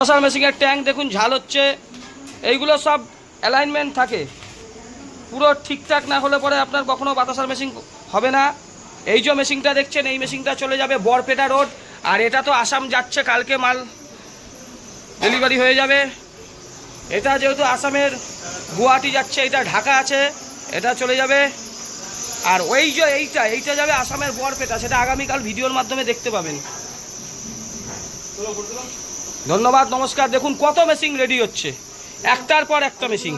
Washer মেশিনের tank দেখুন, ঝাল হচ্ছে। এইগুলো সব অ্যালাইনমেন্ট থাকে। পুরো ঠিকঠাক না হলে পরে আপনার কখনো বাতাসার মেশিন হবে না। এই যে মেশিনটা দেখছেন, এই মেশিনটা চলে যাবে বরপেটা রোড। আর এটা তো আসাম যাচ্ছে, কালকে মাল ডেলিভারি হয়ে যাবে। এটা যেহেতু আসামের গুয়াহাটি যাচ্ছে, এটা ঢাকা আছে, এটা চলে যাবে। আর ওই যে এইটা এইটা যাবে আসামের বরপেটা, সেটা আগামীকাল ভিডিওর মাধ্যমে দেখতে পাবেন। ধন্যবাদ, নমস্কার। দেখুন, কত মেশিন রেডি হচ্ছে। একটার পর একটা মেশিন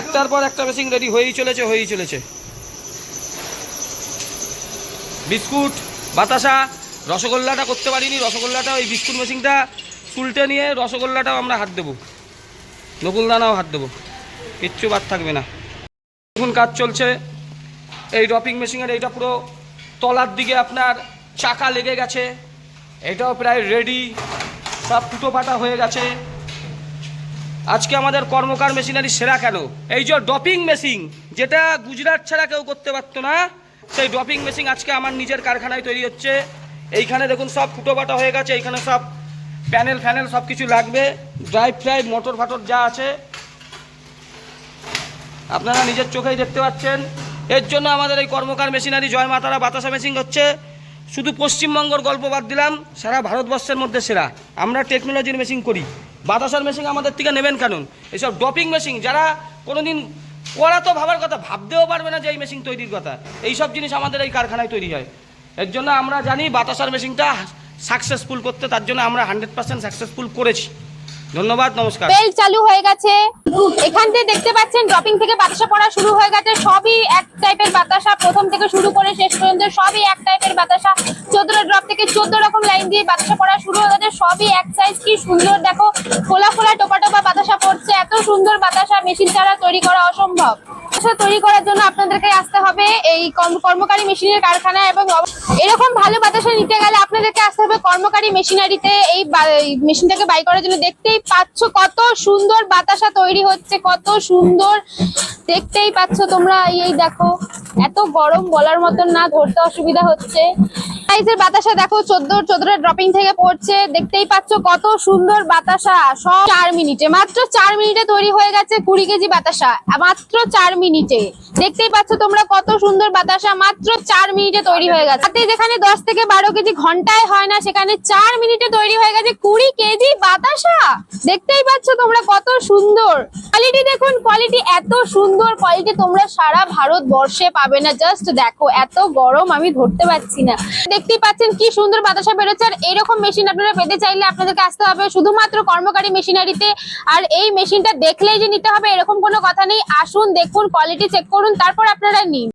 একটার পর একটা মেশিন রেডি হয়েই চলেছে হয়েই চলেছে। বিস্কুট, বাতাসা, রসগোল্লাটা করতে পারিনি। রসগোল্লাটা, ওই বিস্কুট মেশিনটা সুলটে নিয়ে রসগোল্লাটাও আমরা হাত দেবো। নকুলদানাও হাত দেবো। কিচ্ছু বাদ থাকবে না। এখন কাজ চলছে। এই ড্রপিং মেশিনের এইটা পুরো তলার দিকে আপনার চাকা লেগে গেছে। এটাও প্রায় রেডি সব ফুটো ফাটা হয়ে গেছে। আজকে আমাদের কর্মকার মেশিনারি সেরা কেন? এই যে ডপিং মেশিন, যেটা গুজরাট ছাড়া কেউ করতে পারতো না, সেই ডপিং মেশিন আজকে আমার নিজের কারখানায় তৈরি হচ্ছে। এইখানে দেখুন সব ফুটো ফাটা হয়ে গেছে, এইখানে সব প্যানেল ফ্যানেল সব কিছু লাগবে। ড্রাইভ ফ্রাইভ মোটর ফাটর যা আছে। আপনারা নিজের চোখেই দেখতে পাচ্ছেন। এর জন্য আমাদের এই কর্মকার মেশিনারি জয় মাতারা বাতাসা মেশিন হচ্ছে। শুধু পশ্চিমবঙ্গর গল্প বাদ দিলাম, সারা ভারতবর্ষের মধ্যে সেরা। আমরা টেকনোলজির মেশিন করি। বাতাসার মেশিন আমাদের থেকে নেবেন কেন এইসব ডপিং মেশিন যারা কোনোদিন করা তো ভাবার কথা, ভাবতেও পারবে না যে এই মেশিন তৈরির কথা। এইসব জিনিস আমাদের এই কারখানায় তৈরি হয়। এর জন্য আমরা জানি বাতাসার মেশিনটা সাকসেসফুল করতে, তার জন্য আমরা হান্ড্রেড পার্সেন্ট সাকসেসফুল করেছি। ধন্যবাদ, নমস্কার। বেল চালু হয়ে গেছে। এখান থেকে দেখতে পাচ্ছেন ড্রপিং থেকে বাতাসা পড়া শুরু হয়ে গেছে। সবই এক টাইপের বাতাসা। প্রথম থেকে শুরু করে শেষ পর্যন্ত সবই এক টাইপের বাতাসা। চোদ্দ ড্রপ থেকে চোদ্দ রকম লাইন দিয়ে বাতাসা পড়া শুরু হয়ে গেছে। সবই এক সাইজ কি সুন্দর, দেখো। খোলা খোলা টোপা টোপা বাতাসা পড়ছে। এত সুন্দর বাতাসা মেশিন ছাড়া তৈরি করা অসম্ভব। তৈরি করার জন্য আপনাদেরকে আসতে হবে এই কর্ম- কর্মকারী মেশিনের কারখানা এবং এরকম ভালো বাতাসা নিতে গেলে আপনাদেরকে আসতে হবে কর্মকারী মেশিনারিতে। এই মেশিনটাকে বাই করার জন্য দেখতেই পাচ্ছ কত সুন্দর বাতাসা তৈরি হচ্ছে, কত সুন্দর। দেখতেই পাচ্ছ তোমরা এই দেখো, এত গরম বলার মতন না, ধরতে অসুবিধা হচ্ছে। সাইজের বাতাসা দেখো, চোদ্দ, চোদ্দটা ড্রপিং থেকে পড়ছে। দেখতেই পাচ্ছ কত সুন্দর বাতাসা। সব চার মিনিটে, মাত্র চার মিনিটে তৈরি হয়ে গেছে কুড়ি কেজি বাতাসা। মাত্র চার মিনিটে। দেখতেই পাচ্ছ তোমরা কত সুন্দর বাতাসা, মাত্র চার মিনিটে তৈরি হয়ে গেছে। তাতে যেখানে দশ থেকে বারো কেজি ঘন্টায় হয় না, সেখানে চার মিনিটে তৈরি হয়ে গেছে কুড়ি কেজি বাতাসা। দেখতেই পাচ্ছ তোমরা কত সুন্দর। কোয়ালিটি দেখুন কোয়ালিটি এত সুন্দর। কোয়ালিটি তোমরা সারা ভারতবর্ষে পাবে না। জাস্ট দেখো, এত গরম আমি ধরতে পারছি না। দেখতেই পাচ্ছেন কি সুন্দর বাতাসা বেরোচ্ছে। আর এরকম মেশিন আপনারা পেতে চাইলে আপনাদেরকে আসতে হবে শুধুমাত্র কর্মকারী মেশিনারিতে আর এই মেশিনটা দেখলেই যে নিতে হবে, এরকম কোনো কথা নেই। আসুন, দেখুন কোয়ালিটি চেক করুন, তারপর আপনারা নিন।